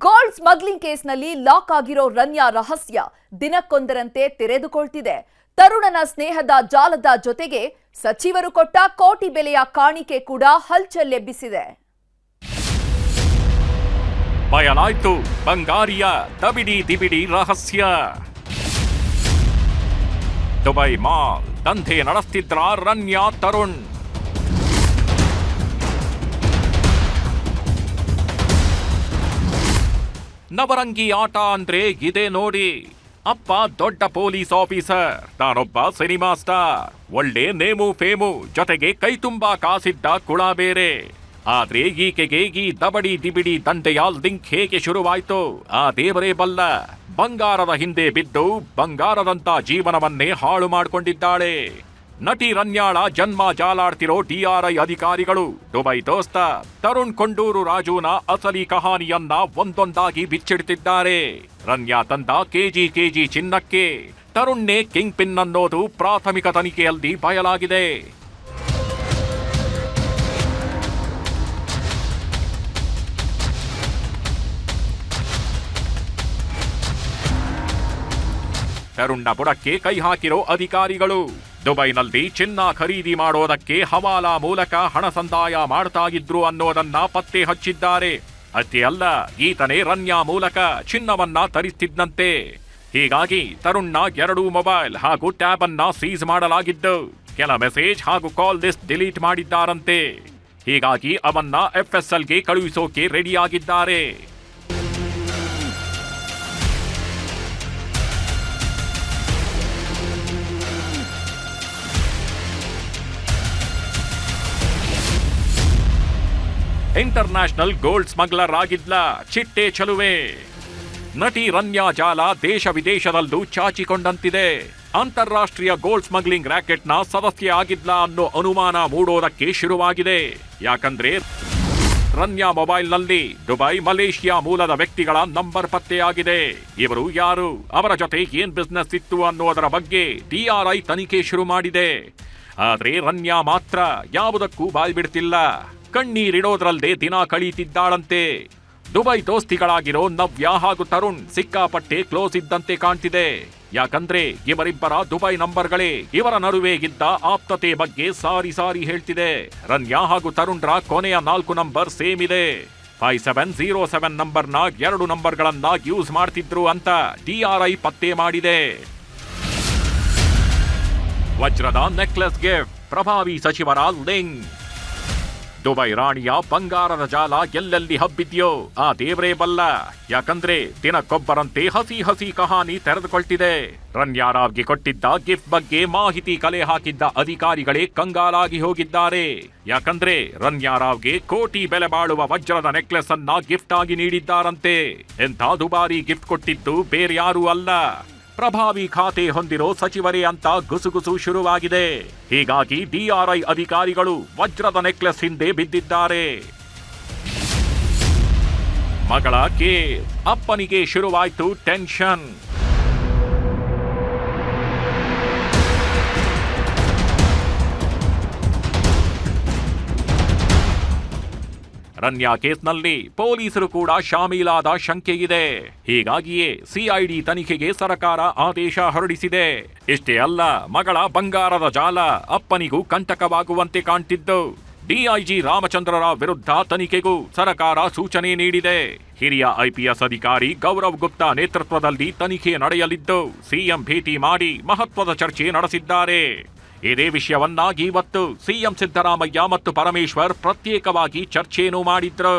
Gold smuggling ಕೇಸ್ನಲ್ಲಿ lock ಆಗಿರೋ ರನ್ಯಾ ರಹಸ್ಯ ದಿನಕ್ಕೊಂದರಂತೆ ತೆರೆದುಕೊಳ್ತಿದೆ. ತರುಣನ ಸ್ನೇಹದ ಜಾಲದ ಜೊತೆಗೆ ಸಚಿವರು ಕೊಟ್ಟ ಕೋಟಿ ಬೆಲೆಯ ಕಾಣಿಕೆ ಕೂಡ ಹಲ್ಚಲ್ಲೆಬ್ಬಿಸಿದೆ. ಬಯಲಾಯ್ತು, ಬಂಗಾರಿಯ ದಬಿಡಿ ದಿಬಿಡಿ ರಹಸ್ಯ. ದುಬೈ ಮಾಲ್ ದಂಧೆ ನಡೆಸ್ತಿದ್ರ ರನ್ಯಾ ತರುಣ್. ನವರಂಗಿ ಆಟ ಅಂದ್ರೆ ಇದೆ ನೋಡಿ. ಅಪ್ಪ ದೊಡ್ಡ ಪೊಲೀಸ್ ಆಫೀಸರ್, ನಾನೊಬ್ಬ ಸಿನಿಮಾ ಸ್ಟಾರ್. ಒಳ್ಳೆ ನೇಮು ಫೇಮು, ಜೊತೆಗೆ ಕೈ ತುಂಬಾ ಕಾಸಿದ್ದ ಕುಳ ಬೇರೆ. ಆದ್ರೆ ಈಕೆಗೆ ಈ ದಬಡಿ ದಿಬಿಡಿ ದಂಡೆಯ ಲಿಂಕ್ ಹೇಗೆ ಶುರುವಾಯ್ತು? ಆ ದೇವರೇ ಬಲ್ಲ. ಬಂಗಾರದ ಹಿಂದೆ ಬಿದ್ದು ಬಂಗಾರದಂತ ಜೀವನವನ್ನೇ ಹಾಳು ಮಾಡ್ಕೊಂಡಿದ್ದಾಳೆ. ನಟಿ ರನ್ಯಾಳ ಜನ್ಮ ಜಾಲಾಡ್ತಿರೋ ಡಿಆರ್ಐ ಅಧಿಕಾರಿಗಳು. ದುಬೈ ದೋಸ್ತ ತರುಣ್ ಕೊಂಡೂರು ರಾಜುನ ಅಸಲಿ ಕಹಾನಿಯನ್ನ ಒಂದೊಂದಾಗಿ ಬಿಚ್ಚಿಡ್ತಿದ್ದಾರೆ. ರನ್ಯಾ ತಂದ ಕೆಜಿ ಕೆಜಿ ಚಿನ್ನಕ್ಕೆ ತರುಣ್ನೇ ಕಿಂಗ್ ಪಿನ್ ಅನ್ನೋದು ಪ್ರಾಥಮಿಕ ತನಿಖೆಯಲ್ಲಿ ಬಯಲಾಗಿದೆ. ತರುಣ್ನ ಬುಡಕ್ಕೆ ಕೈ ಹಾಕಿರೋ ಅಧಿಕಾರಿಗಳು. ದುಬೈನಲ್ಲಿ ಚಿನ್ನ ಖರೀದಿ ಮಾಡೋದಕ್ಕೆ ಹವಾಲಾ ಮೂಲಕ ಹಣ ಸಂದಾಯ ಮಾಡ್ತಾ ಇದ್ರು ಅನ್ನೋದನ್ನ ಪತ್ತೆ ಹಚ್ಚಿದ್ದಾರೆ. ಅತಿ ಅಲ್ಲ, ಈತನೇ ರನ್ಯಾ ಮೂಲಕ ಚಿನ್ನವನ್ನ ತರಿಸ್ತಿದ್ದಂತೆ ಹೀಗಾಗಿ ತರುಣ್ನ ಎರಡೂ ಮೊಬೈಲ್ ಹಾಗೂ ಟ್ಯಾಬ್ ಅನ್ನ ಸೀಸ್ ಮಾಡಲಾಗಿದ್ದು, ಕೆಲ ಮೆಸೇಜ್ ಹಾಗೂ ಕಾಲ್ ಲಿಸ್ಟ್ ಡಿಲೀಟ್ ಮಾಡಿದ್ದಾರಂತೆ. ಹೀಗಾಗಿ ಅವನ್ನ ಎಫ್ಎಸ್ಎಲ್ಗೆ ಕಳುಹಿಸೋಕೆ ರೆಡಿಯಾಗಿದ್ದಾರೆ. ಇಂಟರ್ನ್ಯಾಷನಲ್ ಗೋಲ್ಡ್ ಸ್ಮಗ್ಲರ್ ಆಗಿದ್ಲ, ಚಿಟ್ಟೆ ಚಲುವೆ. ನಟಿ ರನ್ಯಾ ಜಾಲ ದೇಶ ವಿದೇಶದಲ್ಲೂ ಚಾಚಿಕೊಂಡಂತಿದೆ. ಅಂತಾರಾಷ್ಟ್ರೀಯ ಗೋಲ್ಡ್ ಸ್ಮಗ್ಲಿಂಗ್ ರ್ಯಾಕೆಟ್ನ ಸದಸ್ಯ ಆಗಿದ್ಲ ಅನ್ನೋ ಅನುಮಾನ ಮೂಡೋದಕ್ಕೆ ಶುರುವಾಗಿದೆ. ಯಾಕಂದ್ರೆ ರನ್ಯಾ ಮೊಬೈಲ್ನಲ್ಲಿ ದುಬೈ, ಮಲೇಷಿಯಾ ಮೂಲದ ವ್ಯಕ್ತಿಗಳ ನಂಬರ್ ಪತ್ತೆಯಾಗಿದೆ. ಇವರು ಯಾರು, ಅವರ ಜೊತೆ ಏನ್ ಬಿಸ್ನೆಸ್ ಇತ್ತು ಅನ್ನೋದರ ಬಗ್ಗೆ ಟಿಆರ್ಐ ತನಿಖೆ ಶುರು ಮಾಡಿದೆ. ಆದರೆ ರನ್ಯಾ ಮಾತ್ರ ಯಾವುದಕ್ಕೂ ಬಾಯ್ ಬಿಡ್ತಿಲ್ಲ ಕಣ್ಣೀರಿಡೋದ್ರಲ್ಲದೆ ದಿನ ಕಳೀತಿದ್ದಾಳಂತೆ. ದುಬೈ ದೋಸ್ತಿಗಳಾಗಿರೋ ನವ್ಯ ಹಾಗೂ ತರುಣ್ ಸಿಕ್ಕಾಪಟ್ಟೆ ಕ್ಲೋಸ್ ಇದ್ದಂತೆ ಕಾಣ್ತಿದೆ. ಯಾಕಂದ್ರೆ ಇವರಿಬ್ಬರ ದುಬೈ ನಂಬರ್ಗಳೇ ಇವರ ನಡುವೆ ಇದ್ದ ಆಪ್ತತೆ ಬಗ್ಗೆ ಸಾರಿ ಸಾರಿ ಹೇಳ್ತಿದೆ. ರನ್ಯಾ ಹಾಗೂ ತರುಣ್ರ ಕೊನೆಯ ನಾಲ್ಕು ನಂಬರ್ ಸೇಮ್ ಇದೆ. ಫೈವ್ ಸೆವೆನ್ ಜೀರೋ ಸೆವೆನ್ ನಂಬರ್ನ ಎರಡು ನಂಬರ್ಗಳನ್ನ ಯೂಸ್ ಮಾಡ್ತಿದ್ರು ಅಂತ ಡಿಆರ್ಐ ಪತ್ತೆ ಮಾಡಿದೆ. ವಜ್ರದ ನೆಕ್ಲೆಸ್ ಗಿಫ್ಟ್, ಪ್ರಭಾವಿ ಸಚಿವರ ಲಿಂಕ್. ದುಬೈ ರಾಣಿಯ ಬಂಗಾರದ ಜಾಲ ಎಲ್ಲೆಲ್ಲಿ ಹಬ್ಬಿದ್ಯೋ ಆ ದೇವರೇ ಬಲ್ಲ. ಯಾಕಂದ್ರೆ ದಿನಕ್ಕೊಬ್ಬರಂತೆ ಹಸಿ ಹಸಿ ಕಹಾನಿ ತೆರೆದುಕೊಳ್ತಿದೆ. ರನ್ಯಾರಾವ್ಗೆ ಕೊಟ್ಟಿದ್ದ ಗಿಫ್ಟ್ ಬಗ್ಗೆ ಮಾಹಿತಿ ಕಲೆ ಹಾಕಿದ್ದ ಅಧಿಕಾರಿಗಳೇ ಕಂಗಾಲಾಗಿ ಹೋಗಿದ್ದಾರೆ. ಯಾಕಂದ್ರೆ ರನ್ಯಾರಾವ್ಗೆ ಕೋಟಿ ಬೆಲೆ ಬಾಳುವ ವಜ್ರದ ನೆಕ್ಲೆಸ್ ಅನ್ನ ಗಿಫ್ಟ್ ಆಗಿ ನೀಡಿದ್ದಾರಂತೆ. ಎಂಥ ದುಬಾರಿ ಗಿಫ್ಟ್ ಕೊಟ್ಟಿದ್ದು ಬೇರ್ಯಾರೂ ಅಲ್ಲ. ಪ್ರಭಾವಿ ಖಾತೆ ಹೊಂದಿರೋ ಸಚಿವರೇ ಅಂತ ಗುಸುಗುಸು ಶುರುವಾಗಿದೆ. ಹೀಗಾಗಿ ಡಿಆರ್ಐ ಅಧಿಕಾರಿಗಳು ವಜ್ರದ ನೆಕ್ಲೆಸ್ ಹಿಂದೆ ಬಿದ್ದಿದ್ದಾರೆ. ಮಗಳ ಕೆ ಅಪ್ಪನಿಗೆ ಶುರುವಾಯ್ತು ಟೆನ್ಷನ್. ರನ್ಯಾ ಕೇಸ್ನಲ್ಲಿ ಪೊಲೀಸರು ಕೂಡ ಶಾಮೀಲಾದ ಶಂಕೆ ಇದೆ ಹೀಗಾಗಿಯೇ ಸಿಐಡಿ ತನಿಖೆಗೆ ಸರಕಾರ ಆದೇಶ ಹೊರಡಿಸಿದೆ. ಇಷ್ಟೇ ಅಲ್ಲ, ಮಗಳ ಬಂಗಾರದ ಜಾಲ ಅಪ್ಪನಿಗೂ ಕಂಟಕವಾಗುವಂತೆ ಕಾಣ್ತಿದ್ದು ಡಿಐಜಿ ರಾಮಚಂದ್ರರ ವಿರುದ್ಧ ತನಿಖೆಗೂ ಸರಕಾರ ಸೂಚನೆ ನೀಡಿದೆ. ಹಿರಿಯ ಐಪಿಎಸ್ ಅಧಿಕಾರಿ ಗೌರವ್ ಗುಪ್ತಾ ನೇತೃತ್ವದಲ್ಲಿ ತನಿಖೆ ನಡೆಯಲಿದ್ದು, ಸಿಎಂ ಭೇಟಿ ಮಾಡಿ ಮಹತ್ವದ ಚರ್ಚೆ ನಡೆಸಿದ್ದಾರೆ. ಇದೇ ವಿಷಯವನ್ನಾಗಿ ಇವತ್ತು ಸಿಎಂ ಸಿದ್ದರಾಮಯ್ಯ ಮತ್ತು ಪರಮೇಶ್ವರ್ ಪ್ರತ್ಯೇಕವಾಗಿ ಚರ್ಚೆಯೂ ಮಾಡಿದ್ರು.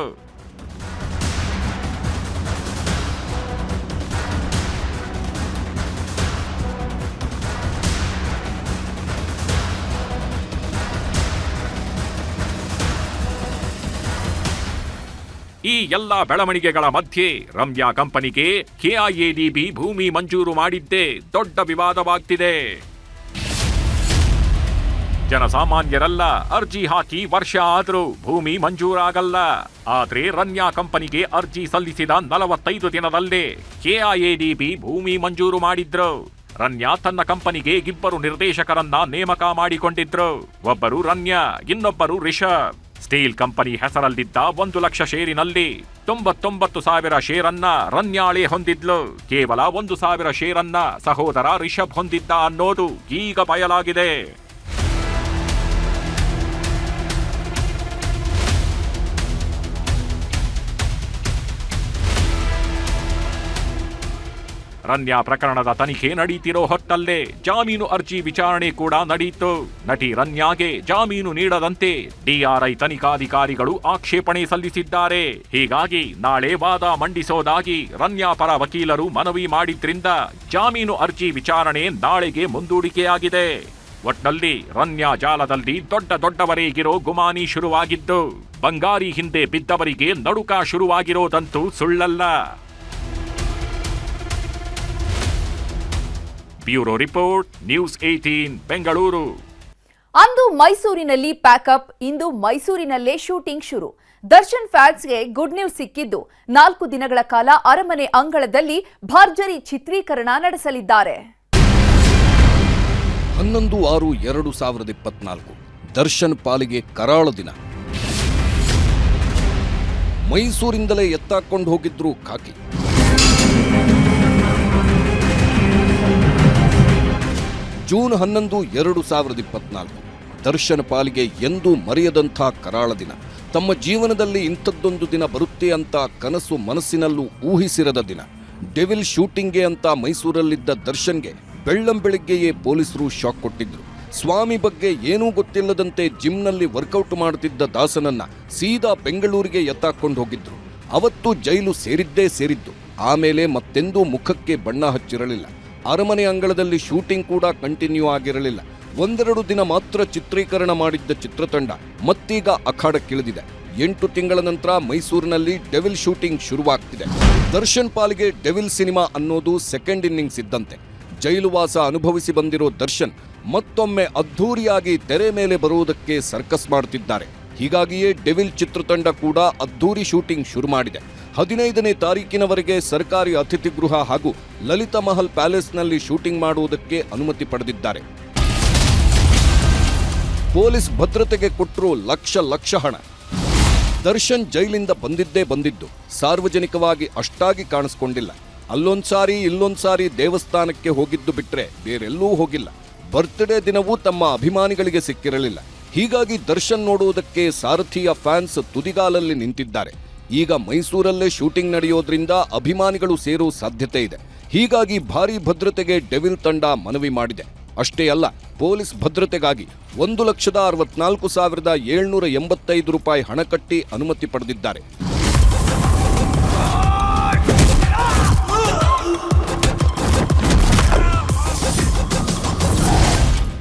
ಈ ಎಲ್ಲ ಬೆಳವಣಿಗೆಗಳ ಮಧ್ಯೆ ರಮ್ಯಾ ಕಂಪನಿಗೆ ಕೆಐಎಡಿಬಿ ಭೂಮಿ ಮಂಜೂರು ಮಾಡಿದ್ದೇ ದೊಡ್ಡ ವಿವಾದವಾಗ್ತಿದೆ. ಜನಸಾಮಾನ್ಯರೆಲ್ಲ, ಅರ್ಜಿ ಹಾಕಿ ವರ್ಷ ಆದರೂ ಭೂಮಿ ಮಂಜೂರಾಗಲ್ಲ. ಆದ್ರೆ ರನ್ಯಾ ಕಂಪನಿಗೆ ಅರ್ಜಿ ಸಲ್ಲಿಸಿದ ನಲವತ್ತೈದು ದಿನದಲ್ಲೇ ಕೆಐಎಡಿಬಿ ಭೂಮಿ ಮಂಜೂರು ಮಾಡಿದ್ರು. ರನ್ಯಾ ತನ್ನ ಕಂಪನಿಗೆ ಇಬ್ಬರು ನಿರ್ದೇಶಕರನ್ನ ನೇಮಕ ಮಾಡಿಕೊಂಡಿದ್ರು. ಒಬ್ಬರು ರನ್ಯಾ, ಇನ್ನೊಬ್ಬರು ರಿಷಬ್. ಸ್ಟೀಲ್ ಕಂಪನಿ ಹೆಸರಲ್ಲಿದ್ದ ಒಂದು ಲಕ್ಷ ಷೇರಿನಲ್ಲಿ ತೊಂಬತ್ತೊಂಬತ್ತು ಸಾವಿರ ಷೇರನ್ನ ರನ್ಯಾಳೆ ಹೊಂದಿದ್ಲು. ಕೇವಲ ಒಂದು ಸಾವಿರ ಷೇರನ್ನ ಸಹೋದರ ರಿಷಬ್ ಹೊಂದಿದ್ದ ಅನ್ನೋದು ಈಗ ಬಯಲಾಗಿದೆ. ರನ್ಯಾ ಪ್ರಕರಣದ ತನಿಖೆ ನಡೀತಿರೋ ಹೊತ್ತಲ್ಲೇ ಜಾಮೀನು ಅರ್ಜಿ ವಿಚಾರಣೆ ಕೂಡ ನಡೆಯಿತು ನಟಿ ರನ್ಯಾಗೆ ಜಾಮೀನು ನೀಡದಂತೆ ಡಿಆರ್ಐ ತನಿಖಾಧಿಕಾರಿಗಳು ಆಕ್ಷೇಪಣೆ ಸಲ್ಲಿಸಿದ್ದಾರೆ. ಹೀಗಾಗಿ ನಾಳೆ ವಾದ ಮಂಡಿಸೋದಾಗಿ ರನ್ಯಾ ಪರ ವಕೀಲರು ಮನವಿ ಮಾಡಿದ್ರಿಂದ ಜಾಮೀನು ಅರ್ಜಿ ವಿಚಾರಣೆ ನಾಳೆಗೆ ಮುಂದೂಡಿಕೆಯಾಗಿದೆ. ಒಟ್ನಲ್ಲಿ ರನ್ಯಾ ಜಾಲದಲ್ಲಿ ದೊಡ್ಡ ದೊಡ್ಡವರೇಗಿರೋ ಗುಮಾನಿ ಶುರುವಾಗಿದ್ದು, ಬಂಗಾರಿ ಹಿಂದೆ ಬಿದ್ದವರಿಗೆ ನಡುಕ ಶುರುವಾಗಿರೋದಂತೂ ಸುಳ್ಳಲ್ಲ. Bureau report news eighteen Bengaluru. ಅಂದು ಮೈಸೂರಿನಲ್ಲಿ ಪ್ಯಾಕಪ್ ಇಂದು ಮೈಸೂರಿನಲ್ಲೇ ಶೂಟಿಂಗ್ ಶುರು. ದರ್ಶನ್ ಫ್ಯಾನ್ಸ್ಗೆ ಗುಡ್ ನ್ಯೂಸ್ ಸಿಕ್ಕಿದ್ದು. ನಾಲ್ಕು ದಿನಗಳ ಕಾಲ ಅರಮನೆ ಅಂಗಳದಲ್ಲಿ ಭರ್ಜರಿ ಚಿತ್ರೀಕರಣ ನಡೆಸಲಿದ್ದಾರೆ. ಹನ್ನೊಂದು ಆರು ಎರಡು ಸಾವಿರದ ಇಪ್ಪತ್ನಾಲ್ಕು. ದರ್ಶನ್ ಪಾಲಿಗೆ ಕರಾಳ ದಿನ. ಮೈಸೂರಿಂದಲೇ ಎತ್ತಾಕೊಂಡು ಹೋಗಿದ್ರು ಖಾಕಿ. ಜೂನ್ ಹನ್ನೊಂದು, ಎರಡು ಸಾವಿರದ ಇಪ್ಪತ್ನಾಲ್ಕು. ದರ್ಶನ್ ಪಾಲಿಗೆ ಎಂದೂ ಮರೆಯದಂಥ ಕರಾಳ ದಿನ. ತಮ್ಮ ಜೀವನದಲ್ಲಿ ಇಂಥದ್ದೊಂದು ದಿನ ಬರುತ್ತೆ ಅಂತ ಕನಸು ಮನಸ್ಸಿನಲ್ಲೂ ಊಹಿಸಿರದ ದಿನ. ಡೆವಿಲ್ ಶೂಟಿಂಗ್ಗೆ ಅಂತ ಮೈಸೂರಲ್ಲಿದ್ದ ದರ್ಶನ್ಗೆ ಬೆಳ್ಳಂಬೆಳಿಗ್ಗೆಯೇ ಪೊಲೀಸರು ಶಾಕ್ ಕೊಟ್ಟಿದ್ರು. ಸ್ವಾಮಿ ಬಗ್ಗೆ ಏನೂ ಗೊತ್ತಿಲ್ಲದಂತೆ ಜಿಮ್ನಲ್ಲಿ ವರ್ಕೌಟ್ ಮಾಡುತ್ತಿದ್ದ ದಾಸನನ್ನ ಸೀದಾ ಬೆಂಗಳೂರಿಗೆ ಎತ್ತಾಕೊಂಡು ಹೋಗಿದ್ರು. ಅವತ್ತು ಜೈಲು ಸೇರಿದ್ದೇ ಸೇರಿದ್ದು. ಆಮೇಲೆ ಮತ್ತೆಂದೂ ಮುಖಕ್ಕೆ ಬಣ್ಣ ಹಚ್ಚಿರಲಿಲ್ಲ. ಅರಮನೆ ಅಂಗಳದಲ್ಲಿ ಶೂಟಿಂಗ್ ಕೂಡ ಕಂಟಿನ್ಯೂ ಆಗಿರಲಿಲ್ಲ. ಒಂದೆರಡು ದಿನ ಮಾತ್ರ ಚಿತ್ರೀಕರಣ ಮಾಡಿದ್ದ ಚಿತ್ರತಂಡ ಮತ್ತೀಗ ಅಖಾಡಕ್ಕಿಳಿದಿದೆ. ಎಂಟು ತಿಂಗಳ ನಂತರ ಮೈಸೂರಿನಲ್ಲಿ ಡೆವಿಲ್ ಶೂಟಿಂಗ್ ಶುರುವಾಗ್ತಿದೆ. ದರ್ಶನ್ ಪಾಲಿಗೆ ಡೆವಿಲ್ ಸಿನಿಮಾ ಅನ್ನೋದು ಸೆಕೆಂಡ್ ಇನ್ನಿಂಗ್ಸ್ ಇದ್ದಂತೆ. ಜೈಲುವಾಸ ಅನುಭವಿಸಿ ಬಂದಿರೋ ದರ್ಶನ್ ಮತ್ತೊಮ್ಮೆ ಅದ್ಧೂರಿಯಾಗಿ ತೆರೆ ಮೇಲೆ ಬರುವುದಕ್ಕೆ ಸರ್ಕಸ್ ಮಾಡುತ್ತಿದ್ದಾರೆ ಹೀಗಾಗಿಯೇ ಡೆವಿಲ್ ಚಿತ್ರತಂಡ ಕೂಡ ಅದ್ಧೂರಿ ಶೂಟಿಂಗ್ ಶುರು ಮಾಡಿದೆ. ಹದಿನೈದನೇ ತಾರೀಕಿನವರೆಗೆ ಸರ್ಕಾರಿ ಅತಿಥಿ ಗೃಹ ಹಾಗೂ ಲಲಿತ ಮಹಲ್ ಪ್ಯಾಲೇಸ್ನಲ್ಲಿ ಶೂಟಿಂಗ್ ಮಾಡುವುದಕ್ಕೆ ಅನುಮತಿ ಪಡೆದಿದ್ದಾರೆ. ಪೊಲೀಸ್ ಭದ್ರತೆಗೆ ಕೊಟ್ಟರು ಲಕ್ಷ ಲಕ್ಷ ಹಣ. ದರ್ಶನ್ ಜೈಲಿಂದ ಬಂದಿದ್ದೇ ಬಂದಿದ್ದು, ಸಾರ್ವಜನಿಕವಾಗಿ ಅಷ್ಟಾಗಿ ಕಾಣಿಸ್ಕೊಂಡಿಲ್ಲ. ಅಲ್ಲೊಂದ್ಸಾರಿ ಇಲ್ಲೊಂದ್ಸಾರಿ ದೇವಸ್ಥಾನಕ್ಕೆ ಹೋಗಿದ್ದು ಬಿಟ್ರೆ ಬೇರೆಲ್ಲೂ ಹೋಗಿಲ್ಲ. ಬರ್ತ್ಡೇ ದಿನವೂ ತಮ್ಮ ಅಭಿಮಾನಿಗಳಿಗೆ ಸಿಕ್ಕಿರಲಿಲ್ಲ. ಹೀಗಾಗಿ ದರ್ಶನ್ ನೋಡುವುದಕ್ಕೆ ಸಾರಥಿಯ ಫ್ಯಾನ್ಸ್ ತುದಿಗಾಲಲ್ಲಿ ನಿಂತಿದ್ದಾರೆ. ಈಗ ಮೈಸೂರಲ್ಲೇ ಶೂಟಿಂಗ್ ನಡೆಯೋದ್ರಿಂದ ಅಭಿಮಾನಿಗಳು ಸೇರೋ ಸಾಧ್ಯತೆ ಇದೆ. ಹೀಗಾಗಿ ಭಾರೀ ಭದ್ರತೆಗೆ ಡೆವಿಲ್ ತಂಡ ಮನವಿ ಮಾಡಿದೆ. ಅಷ್ಟೇ ಅಲ್ಲ, ಪೊಲೀಸ್ ಭದ್ರತೆಗಾಗಿ ಒಂದು ಲಕ್ಷದ ಅರವತ್ನಾಲ್ಕು ಸಾವಿರದ ಏಳ್ನೂರ ಎಂಬತ್ತೈದು ರೂಪಾಯಿ ಹಣ ಕಟ್ಟಿ ಅನುಮತಿ ಪಡೆದಿದ್ದಾರೆ.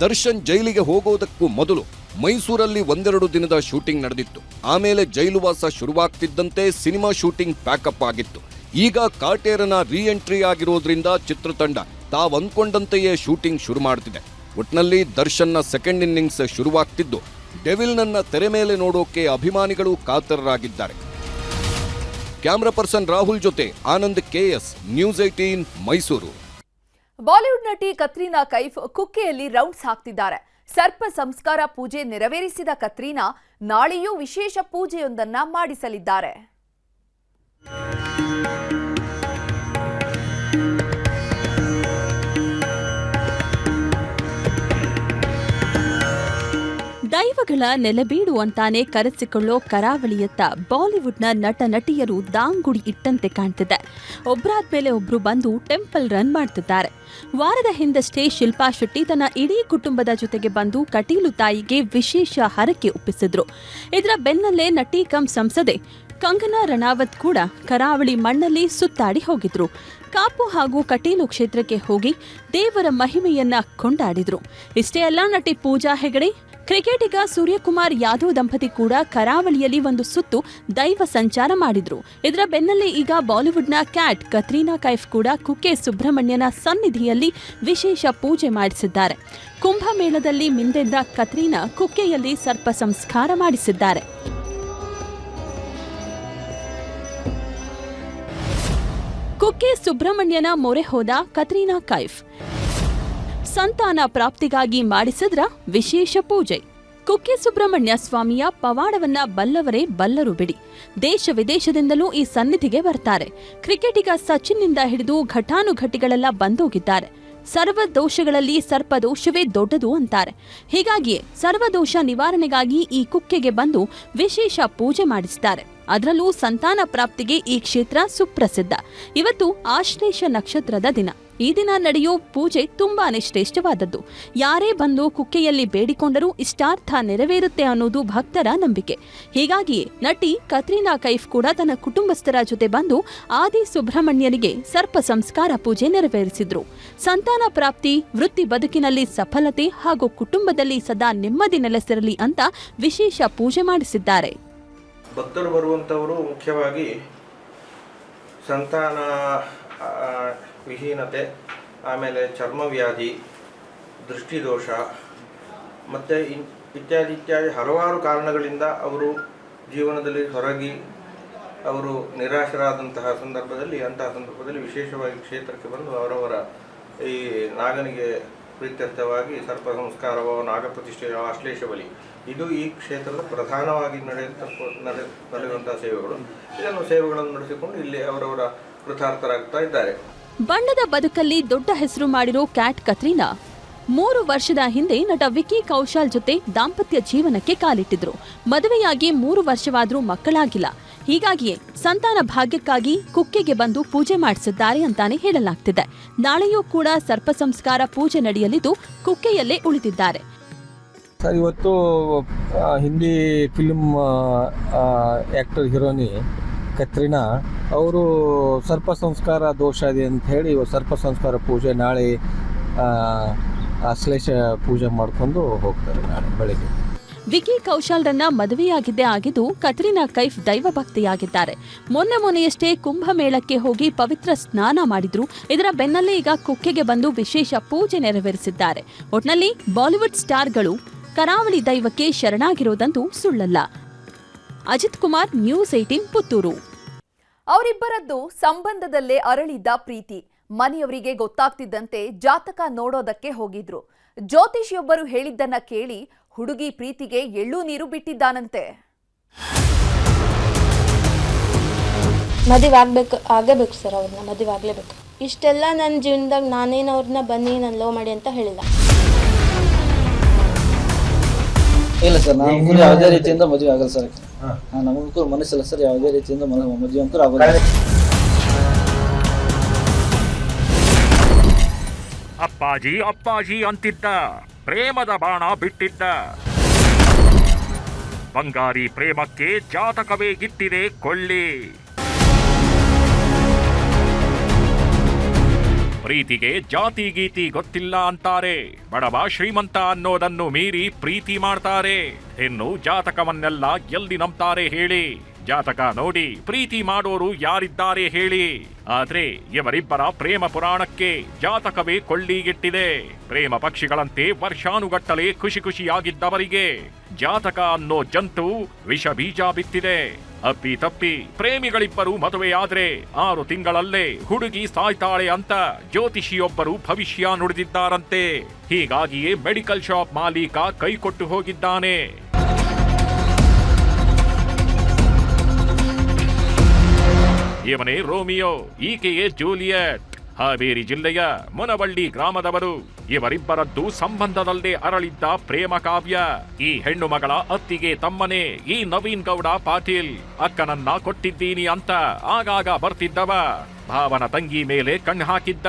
ದರ್ಶನ್ ಜೈಲಿಗೆ ಹೋಗೋದಕ್ಕೂ ಮೊದಲು ಮೈಸೂರಲ್ಲಿ ಒಂದೆರಡು ದಿನದ ಶೂಟಿಂಗ್ ನಡೆದಿತ್ತು. ಆಮೇಲೆ ಜೈಲುವಾಸ ಶುರುವಾಗ್ತಿದ್ದಂತೆ ಸಿನಿಮಾ ಶೂಟಿಂಗ್ ಪ್ಯಾಕಪ್ ಆಗಿತ್ತು. ಈಗ ಕಾಟೇರನ ರೀಎಂಟ್ರಿ ಆಗಿರೋದ್ರಿಂದ ಚಿತ್ರತಂಡ ತಾವು ಅಂದ್ಕೊಂಡಂತೆಯೇ ಶೂಟಿಂಗ್ ಶುರು ಮಾಡ್ತಿದೆ. ಒಟ್ನಲ್ಲಿ ದರ್ಶನ್ನ ಸೆಕೆಂಡ್ ಇನ್ನಿಂಗ್ಸ್ ಶುರುವಾಗ್ತಿದ್ದು. ಡೆವಿಲ್ನನ್ನ ತೆರೆ ಮೇಲೆ ನೋಡೋಕೆ ಅಭಿಮಾನಿಗಳು ಕಾತರರಾಗಿದ್ದಾರೆ. ಕ್ಯಾಮ್ರಾ ಪರ್ಸನ್ ರಾಹುಲ್ ಜೊತೆ Anand KS news eighteen Mysuru. Bollywood ನಟಿ ಕತ್ರೀನಾ ಕೈಫ್ ಕುಕ್ಕೆಯಲ್ಲಿ ರೌಂಡ್ಸ್ ಹಾಕ್ತಿದ್ದಾರೆ. ಸರ್ಪ ಸಂಸ್ಕಾರ ಪೂಜೆ ನೆರವೇರಿಸಿದ ಕತ್ರೀನಾ ನಾಳೆಯೂ ವಿಶೇಷ ಪೂಜೆಯೊಂದನ್ನ ಮಾಡಿಸಲಿದ್ದಾರೆ. ದೈವಗಳ ನೆಲೆಬೀಡು ಅಂತಾನೆ ಕರೆಸಿಕೊಳ್ಳೋ ಕರಾವಳಿಯತ್ತ ಬಾಲಿವುಡ್ನ ನಟ ನಟಿಯರು ದಾಂಗುಡಿ ಇಟ್ಟಂತೆ ಕಾಣ್ತಿದೆ. ಒಬ್ರಾದ್ಮೇಲೆ ಒಬ್ರು ಬಂದು ಟೆಂಪಲ್ ರನ್ ಮಾಡ್ತಿದ್ದಾರೆ. ವಾರದ ಹಿಂದಷ್ಟೇ ಶಿಲ್ಪಾ ಶೆಟ್ಟಿ ತನ್ನ ಇಡೀ ಕುಟುಂಬದ ಜೊತೆಗೆ ಬಂದು ಕಟೀಲು ತಾಯಿಗೆ ವಿಶೇಷ ಹರಕೆ ಒಪ್ಪಿಸಿದ್ರು. ಇದರ ಬೆನ್ನಲ್ಲೇ ನಟಿ ಕಂ ಸಂಸದೆ ಕಂಗನಾ ರಣಾವತ್ ಕೂಡ ಕರಾವಳಿ ಮಣ್ಣಲ್ಲಿ ಸುತ್ತಾಡಿ ಹೋಗಿದ್ರು. ಕಾಪು ಹಾಗೂ ಕಟೀಲು ಕ್ಷೇತ್ರಕ್ಕೆ ಹೋಗಿ ದೇವರ ಮಹಿಮೆಯನ್ನ ಕೊಂಡಾಡಿದ್ರು. ಇಷ್ಟೇ ಅಲ್ಲ, ನಟಿ ಪೂಜಾ ಹೆಗಡೆ, ಕ್ರಿಕೆಟಿಗ ಸೂರ್ಯಕುಮಾರ್ ಯಾದವ್ ದಂಪತಿ ಕೂಡ ಕರಾವಳಿಯಲ್ಲಿ ಒಂದು ಸುತ್ತು ದೈವ ಸಂಚಾರ ಮಾಡಿದ್ರು. ಇದರ ಬೆನ್ನಲ್ಲೇ ಈಗ ಬಾಲಿವುಡ್ನ ಕ್ಯಾಟ್ ಕತ್ರೀನಾ ಕೈಫ್ ಕೂಡ ಕುಕ್ಕೆ ಸುಬ್ರಹ್ಮಣ್ಯನ ಸನ್ನಿಧಿಯಲ್ಲಿ ವಿಶೇಷ ಪೂಜೆ ಮಾಡಿಸಿದ್ದಾರೆ. ಕುಂಭಮೇಳದಲ್ಲಿ ಮಿಂದೆದ್ದ ಕತ್ರೀನಾ ಕುಕ್ಕೆಯಲ್ಲಿ ಸರ್ಪ ಸಂಸ್ಕಾರ ಮಾಡಿಸಿದ್ದಾರೆ. ಕುಕ್ಕೆ ಸುಬ್ರಹ್ಮಣ್ಯನ ಮೊರೆ ಹೋದ ಕತ್ರೀನಾ ಕೈಫ್. ಸಂತಾನ ಪ್ರಾಪ್ತಿಗಾಗಿ ಮಾಡಿಸಿದ್ರ ವಿಶೇಷ ಪೂಜೆ. ಕುಕ್ಕೆ ಸುಬ್ರಹ್ಮಣ್ಯ ಸ್ವಾಮಿಯ ಪವಾಡವನ್ನ ಬಲ್ಲವರೇ ಬಲ್ಲರು ಬಿಡಿ. ದೇಶ ವಿದೇಶದಿಂದಲೂ ಈ ಸನ್ನಿಧಿಗೆ ಬರ್ತಾರೆ. ಕ್ರಿಕೆಟಿಗ ಸಚಿನ್ನಿಂದ ಹಿಡಿದು ಘಟಾನುಘಟಿಗಳೆಲ್ಲ ಬಂದೋಗಿದ್ದಾರೆ. ಸರ್ವದೋಷಗಳಲ್ಲಿ ಸರ್ಪದೋಷವೇ ದೊಡ್ಡದು ಅಂತಾರೆ. ಹೀಗಾಗಿಯೇ ಸರ್ವದೋಷ ನಿವಾರಣೆಗಾಗಿ ಈ ಕುಕ್ಕೆಗೆ ಬಂದು ವಿಶೇಷ ಪೂಜೆ ಮಾಡಿಸುತ್ತಾರೆ ಅದರಲ್ಲೂ ಸಂತಾನ ಪ್ರಾಪ್ತಿಗೆ ಈ ಕ್ಷೇತ್ರ ಸುಪ್ರಸಿದ್ಧ. ಇವತ್ತು ಆಶ್ಲೇಷ ನಕ್ಷತ್ರದ ದಿನ. ಈ ದಿನ ನಡೆಯೋ ಪೂಜೆ ತುಂಬಾನೇ ಶ್ರೇಷ್ಠವಾದದ್ದು ಯಾರೇ ಬಂದು ಕುಕ್ಕೆಯಲ್ಲಿ ಬೇಡಿಕೊಂಡರೂ ಇಷ್ಟಾರ್ಥ ನೆರವೇರುತ್ತೆ ಅನ್ನೋದು ಭಕ್ತರ ನಂಬಿಕೆ. ಹೀಗಾಗಿಯೇ ನಟಿ ಕತ್ರೀನಾ ಕೈಫ್ ಕೂಡ ತನ್ನ ಕುಟುಂಬಸ್ಥರ ಜೊತೆ ಬಂದು ಆದಿ ಸುಬ್ರಹ್ಮಣ್ಯನಿಗೆ ಸರ್ಪ ಸಂಸ್ಕಾರ ಪೂಜೆ ನೆರವೇರಿಸಿದ್ರು. ಸಂತಾನ ಪ್ರಾಪ್ತಿ, ವೃತ್ತಿ ಬದುಕಿನಲ್ಲಿ ಸಫಲತೆ ಹಾಗೂ ಕುಟುಂಬದಲ್ಲಿ ಸದಾ ನೆಮ್ಮದಿ ನೆಲೆಸಿರಲಿ ಅಂತ ವಿಶೇಷ ಪೂಜೆ ಮಾಡಿಸಿದ್ದಾರೆ. ಭಕ್ತರು ಬರುವಂಥವರು ಮುಖ್ಯವಾಗಿ ಸಂತಾನ ವಿಹೀನತೆ, ಆಮೇಲೆ ಚರ್ಮವ್ಯಾಧಿ, ದೃಷ್ಟಿದೋಷ, ಮತ್ತು ಇನ್ ಇತ್ಯಾದಿ ಇತ್ಯಾದಿ ಹಲವಾರು ಕಾರಣಗಳಿಂದ ಅವರು ಜೀವನದಲ್ಲಿ ಹೊರಗಿ ಅವರು ನಿರಾಶರಾದಂತಹ ಸಂದರ್ಭದಲ್ಲಿ, ಅಂತಹ ಸಂದರ್ಭದಲ್ಲಿ ವಿಶೇಷವಾಗಿ ಕ್ಷೇತ್ರಕ್ಕೆ ಬಂದು ಅವರವರ ಈ ನಾಗನಿಗೆ ಪ್ರೀತ್ಯರ್ಥವಾಗಿ ಸರ್ಪ ಸಂಸ್ಕಾರವೋ ನಾಗಪ್ರತಿಷ್ಠೆಯೋ ಆಶ್ಲೇಷ ಬಲಿ, ಇದು ಈ ಕ್ಷೇತ್ರದ ಪ್ರಧಾನವಾಗಿ ನಡೆಯುವಂಥ ನಡೆ ನಡೆಯುವಂತಹ ಸೇವೆಗಳು. ಇದನ್ನು ಸೇವೆಗಳನ್ನು ನಡೆಸಿಕೊಂಡು ಇಲ್ಲಿ ಅವರವರ ಕೃತಾರ್ಥರಾಗ್ತಾ ಇದ್ದಾರೆ. ಬಣ್ಣದ ಬದುಕಲ್ಲಿ ದೊಡ್ಡ ಹೆಸರು ಮಾಡಿರೋ ಕ್ಯಾಟ್ ಕತ್ರಿನಾ ಮೂರು ವರ್ಷದ ಹಿಂದೆ ನಟ ವಿಕಿ ಕೌಶಲ್ ಜೊತೆ ದಾಂಪತ್ಯ ಜೀವನಕ್ಕೆ ಕಾಲಿಟ್ಟಿದ್ರು. ಮದುವೆಯಾಗಿ ಮೂರು ವರ್ಷವಾದರೂ ಮಕ್ಕಳಾಗಿಲ್ಲ. ಹೀಗಾಗಿಯೇ ಸಂತಾನ ಭಾಗ್ಯಕ್ಕಾಗಿ ಕುಕ್ಕೆಗೆ ಬಂದು ಪೂಜೆ ಮಾಡಿಸಿದ್ದಾರೆ ಅಂತಾನೆ ಹೇಳಲಾಗ್ತಿದೆ. ನಾಳೆಯೂ ಕೂಡ ಸರ್ಪ ಸಂಸ್ಕಾರ ಪೂಜೆ ನಡೆಯಲಿದ್ದು ಕುಕ್ಕೆಯಲ್ಲೇ ಉಳಿದಿದ್ದಾರೆ. ಸರ್, ಇವತ್ತು Hindi film actor heroine Katrina, ಅವರು ಸರ್ಪ ಸಂಸ್ಕಾರ ದೋಷ ಇದೆ ಅಂತ ಹೇಳಿ ಸರ್ಪ ಸಂಸ್ಕಾರ ಪೂಜೆ ನಾಳೆ ಅಶ್ಲೇಷ ಪೂಜೆ ಮಾಡಿಕೊಂಡು ಹೋಗ್ತಾರೆ ನಾಳೆ ಬೆಳಿಗ್ಗೆ. ವಿಕಿ ಕೌಶಲ್ರನ್ನ ಮದುವೆಯಾಗಿದ್ದೇ ಆಗಿದ್ದು ಕತ್ರಿನಾ ಕೈಫ್ ದೈವ ಭಕ್ತಿಯಾಗಿದ್ದಾರೆ. ಮೊನ್ನೆ ಮೊನ್ನೆಯಷ್ಟೇ ಕುಂಭಮೇಳಕ್ಕೆ ಹೋಗಿ ಪವಿತ್ರ ಸ್ನಾನ ಮಾಡಿದ್ರು. ಇದರ ಬೆನ್ನಲ್ಲೇ ಈಗ ಕುಕ್ಕೆಗೆ ಬಂದು ವಿಶೇಷ ಪೂಜೆ ನೆರವೇರಿಸಿದ್ದಾರೆ. ಒಟ್ನಲ್ಲಿ ಬಾಲಿವುಡ್ ಸ್ಟಾರ್ಗಳು ಕರಾವಳಿ ದೈವಕ್ಕೆ ಶರಣಾಗಿರೋದಂತೂ ಸುಳ್ಳಲ್ಲ. Ajith Kumar news eighteen Puttur. ಅವರಿಬ್ಬರದ್ದು ಸಂಬಂಧದಲ್ಲೇ ಅರಳಿದ್ದ ಪ್ರೀತಿ. ಮನೆಯವರಿಗೆ ಗೊತ್ತಾಗ್ತಿದ್ದಂತೆ ಜಾತಕ ನೋಡೋದಕ್ಕೆ ಹೋಗಿದ್ರು. ಜ್ಯೋತಿಷಿಯೊಬ್ಬರು ಹೇಳಿದ್ದನ್ನ ಕೇಳಿ ಹುಡುಗಿ ಪ್ರೀತಿಗೆ ಎಳ್ಳು ನೀರು ಬಿಟ್ಟಿದ್ದಾನಂತೆ. ಮದುವೆ ಆಗ್ಬೇಕು ಆಗಬೇಕು ಸರ್ ಅವ್ರನ್ನ ಮದುವೆ ಆಗ್ಲೇಬೇಕು. ಇಷ್ಟೆಲ್ಲ ನನ್ನ ಜೀವನದಾಗ ನಾನೇನು ಅವ್ರನ್ನ ಬನ್ನಿ ನಾನು ಲವ್ ಮಾಡಿ ಅಂತ ಹೇಳಿಲ್ಲ. ಇಲ್ಲ ಸರ್ ನಮಗೂ ಯಾವುದೇ ರೀತಿಯಿಂದ ಮದುವೆ ಆಗಲ್ಲ ಸರ್ ನಮಗೂ ಮನಸ್ಸಿಲ್ಲ ಸರ್ ಯಾವುದೇ ರೀತಿಯಿಂದ ಮದುವೆ ಅಂತೂ ಆಗಲ್ಲ ಅಪ್ಪಾಜಿ ಅಪ್ಪಾಜಿ ಅಂತಿದ್ದ. ಪ್ರೇಮದ ಬಾಣ ಬಿಟ್ಟಿದ್ದ. ಬಂಗಾರಿ ಪ್ರೇಮಕ್ಕೆ ಜಾತಕವೇ ಗಿಟ್ಟಿದೆ ಕೊಳ್ಳಿ. ಪ್ರೀತಿಗೆ ಜಾತಿ ಗೀತಿ ಗೊತ್ತಿಲ್ಲ ಅಂತಾರೆ. ಬಡವ ಶ್ರೀಮಂತ ಅನ್ನೋದನ್ನು ಮೀರಿ ಪ್ರೀತಿ ಮಾಡ್ತಾರೆ. ಇನ್ನು ಜಾತಕವನ್ನೆಲ್ಲ ಎಲ್ಲಿ ನಂಬ್ತಾರೆ ಹೇಳಿ. ಜಾತಕ ನೋಡಿ ಪ್ರೀತಿ ಮಾಡೋರು ಯಾರಿದ್ದಾರೆ ಹೇಳಿ. ಆದ್ರೆ ಇವರಿಬ್ಬರ ಪ್ರೇಮ ಪುರಾಣಕ್ಕೆ ಜಾತಕವೇ ಕೊಳ್ಳಿಗಿಟ್ಟಿದೆ. ಪ್ರೇಮ ಪಕ್ಷಿಗಳಂತೆ ವರ್ಷಾನುಗಟ್ಟಲೆ ಖುಷಿ ಖುಷಿಯಾಗಿದ್ದವರಿಗೆ ಜಾತಕ ಅನ್ನೋ ಜಂತು ವಿಷ ಬೀಜ ಬಿತ್ತಿದೆ. ಅಪ್ಪಿ ತಪ್ಪಿ ಪ್ರೇಮಿಗಳಿಬ್ಬರು ಮದುವೆಯಾದ್ರೆ ಆರು ತಿಂಗಳಲ್ಲೇ ಹುಡುಗಿ ಸಾಯ್ತಾಳೆ ಅಂತ ಜ್ಯೋತಿಷಿಯೊಬ್ಬರು ಭವಿಷ್ಯ ನುಡಿದಿದ್ದಾರಂತೆ. ಹೀಗಾಗಿಯೇ ಮೆಡಿಕಲ್ ಶಾಪ್ ಮಾಲೀಕ ಕೈಕೊಟ್ಟು ಹೋಗಿದ್ದಾನೆ. ಇವನೇ ರೋಮಿಯೋ, ಈಕೆಯೇ ಜೂಲಿಯಟ್. ಹಾವೇರಿ ಜಿಲ್ಲೆಯ ಮುನವಳ್ಳಿ ಗ್ರಾಮದವರು ಇವರಿಬ್ಬರದ್ದು ಸಂಬಂಧದಲ್ಲೇ ಅರಳಿದ್ದ ಪ್ರೇಮ ಕಾವ್ಯ. ಈ ಹೆಣ್ಣು ಮಗಳ ಅತ್ತಿಗೆ ತಮ್ಮನೇ, ಈ ನವೀನ್ ಗೌಡ ಪಾಟೀಲ್, ಅಕ್ಕನನ್ನ ಕೊಟ್ಟಿದ್ದೀನಿ ಅಂತ ಆಗಾಗ ಬರ್ತಿದ್ದವ. ಭಾವನ ತಂಗಿ ಮೇಲೆ ಕಣ್ಣು ಹಾಕಿದ್ದ.